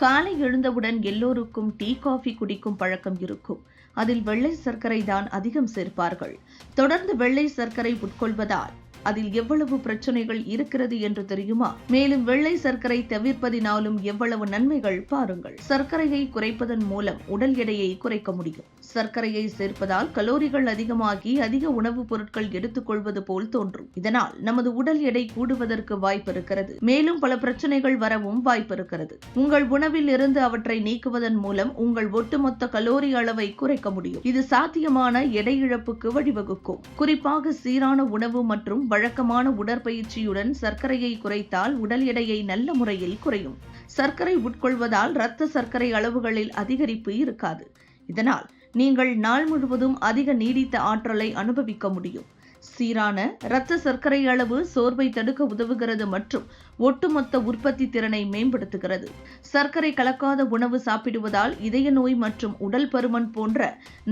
காலை எழுந்தவுடன் எல்லோருக்கும் டீ காஃபி குடிக்கும் பழக்கம் இருக்கும். அதில் வெள்ளை சர்க்கரை தான் அதிகம் சேர்ப்பார்கள். தொடர்ந்து வெள்ளை சர்க்கரை உட்கொள்வதால் அதில் எவ்வளவு பிரச்சனைகள் இருக்கிறது என்று தெரியுமா? மேலும் வெள்ளை சர்க்கரை தவிர்ப்பதினாலும் எவ்வளவு நன்மைகள்? பாருங்கள். சர்க்கரையை குறைப்பதன் மூலம் உடல் எடையை குறைக்க முடியும். சர்க்கரையை சேர்ப்பதால் கலோரிகள் அதிகமாகி அதிக உணவுப் பொருட்கள் எடுத்துக்கொள்வது போல் தோன்றும். இதனால் நமது உடல் எடை கூடுவதற்கு வாய்ப்பு இருக்கிறது. மேலும் பல பிரச்சனைகள் வரவும் வாய்ப்பு இருக்கிறது. உங்கள் உணவில் இருந்து அவற்றை நீக்குவதன் மூலம் உங்கள் ஒட்டுமொத்த கலோரி அளவை குறைக்க முடியும். இது சாத்தியமான எடை இழப்புக்கு வழிவகுக்கும். குறிப்பாக சீரான உணவு மற்றும் வழக்கமான உடற்பயிற்சியுடன் சர்க்கரையை குறைத்தால் உடல் எடையை நல்ல முறையில் குறையும். சர்க்கரை உட்கொள்வதால் இரத்த சர்க்கரை அளவுகளில் அதிகரிப்பு இருக்காது. இதனால் நீங்கள் நாள் முழுவதும் அதிக நீடித்த ஆற்றலை அனுபவிக்க முடியும். சீரான இரத்த சர்க்கரை அளவு சோர்வை தடுக்க உதவுகிறது மற்றும் ஒட்டுமொத்த உற்பத்தி திறனை மேம்படுத்துகிறது. சர்க்கரை கலக்காத உணவு சாப்பிடுவதால் இதய நோய் மற்றும் உடல் பருமன் போன்ற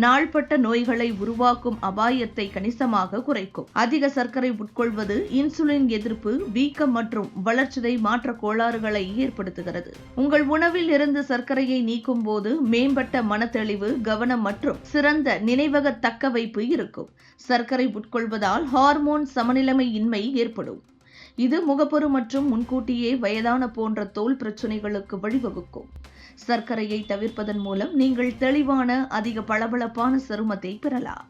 நாள்பட்ட நோய்களை உருவாக்கும் அபாயத்தை கணிசமாக குறைக்கும். அதிக சர்க்கரை உட்கொள்வது இன்சுலின் எதிர்ப்பு வீக்கம் மற்றும் வளர்ச்சிதை மாற்ற கோளாறுகளை ஏற்படுத்துகிறது. உங்கள் உணவில் இருந்து சர்க்கரையை நீக்கும் போது மேம்பட்ட மனத்தெளிவு கவனம் மற்றும் சிறந்த நினைவக தக்க வைப்பு இருக்கும். சர்க்கரை உட்கொள்வதால் ஹார்மோன் சமநிலைமை இன்மை ஏற்படும். இது முகப்பரு மற்றும் முன்கூட்டியே வயதான போன்ற தோல் பிரச்சனைகளுக்கு வழிவகுக்கும். சர்க்கரையை தவிர்ப்பதன் மூலம் நீங்கள் தெளிவான அதிக பளபளப்பான சருமத்தை பெறலாம்.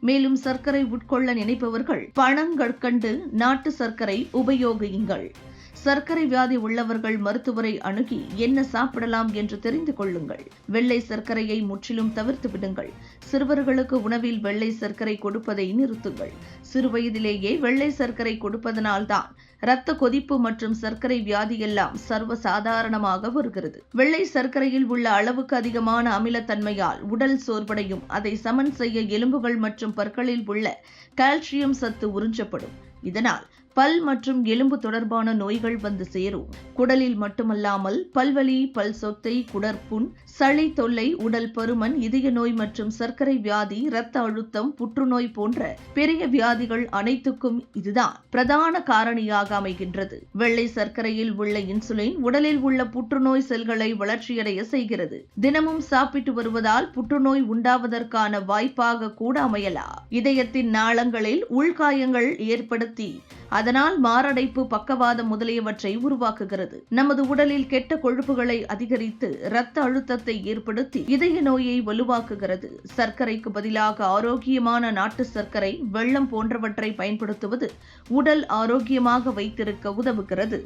மேலும் சர்க்கரை உட்கொள்ள நினைப்பவர்கள் பணங்கற்கண்டு நாட்டு சர்க்கரை உபயோகியுங்கள். சர்க்கரை வியாதி உள்ளவர்கள் மருத்துவரை அணுகி என்ன சாப்பிடலாம் என்று தெரிந்து கொள்ளுங்கள். வெள்ளை சர்க்கரையை முற்றிலும் தவிர்த்து விடுங்கள். சிறுவர்களுக்கு உணவில் வெள்ளை சர்க்கரை கொடுப்பதை நிறுத்துங்கள். சிறுவயதிலேயே வெள்ளை சர்க்கரை கொடுப்பதனால்தான் இரத்த கொதிப்பு மற்றும் சர்க்கரை வியாதி எல்லாம் சர்வ சாதாரணமாக வருகிறது. வெள்ளை சர்க்கரையில் உள்ள அளவுக்கு அதிகமான அமிலத்தன்மையால் உடல் சோர்வடையும். அதை சமன் செய்ய எலும்புகள் மற்றும் பற்களில் உள்ள கால்சியம் சத்து உறிஞ்சப்படும். இதனால் பல் மற்றும் எலும்பு தொடர்பான நோய்கள் வந்து சேரும். குடலில் மட்டுமல்லாமல் பல்வலி பல் சொத்தை குடற்புண் சளி தொல்லை உடல் பருமன் இதய நோய் மற்றும் சர்க்கரை வியாதி இரத்த அழுத்தம் புற்றுநோய் போன்ற பெரிய வியாதிகள் அனைத்துக்கும் இதுதான் பிரதான காரணியாக அமைகின்றது. வெள்ளை சர்க்கரையில் உள்ள இன்சுலின் உடலில் உள்ள புற்றுநோய் செல்களை வளர்ச்சியடைய செய்கிறது. தினமும் சாப்பிட்டு வருவதால் புற்றுநோய் உண்டாவதற்கான வாய்ப்பாக கூட அமையலாம். இதயத்தின் நாளங்களில் உள்காயங்கள் ஏற்படுத்தி அதனால் மாரடைப்பு பக்கவாதம் முதலியவற்றை உருவாக்குகிறது. நமது உடலில் கெட்ட கொழுப்புகளை அதிகரித்து இரத்த அழுத்தத்தை ஏற்படுத்தி இதய நோயை வலுவாக்குகிறது. சர்க்கரைக்கு பதிலாக ஆரோக்கியமான நாட்டு சர்க்கரை வெள்ளம் போன்றவற்றை பயன்படுத்துவது உடல் ஆரோக்கியமாக வைத்திருக்க உதவுகிறது.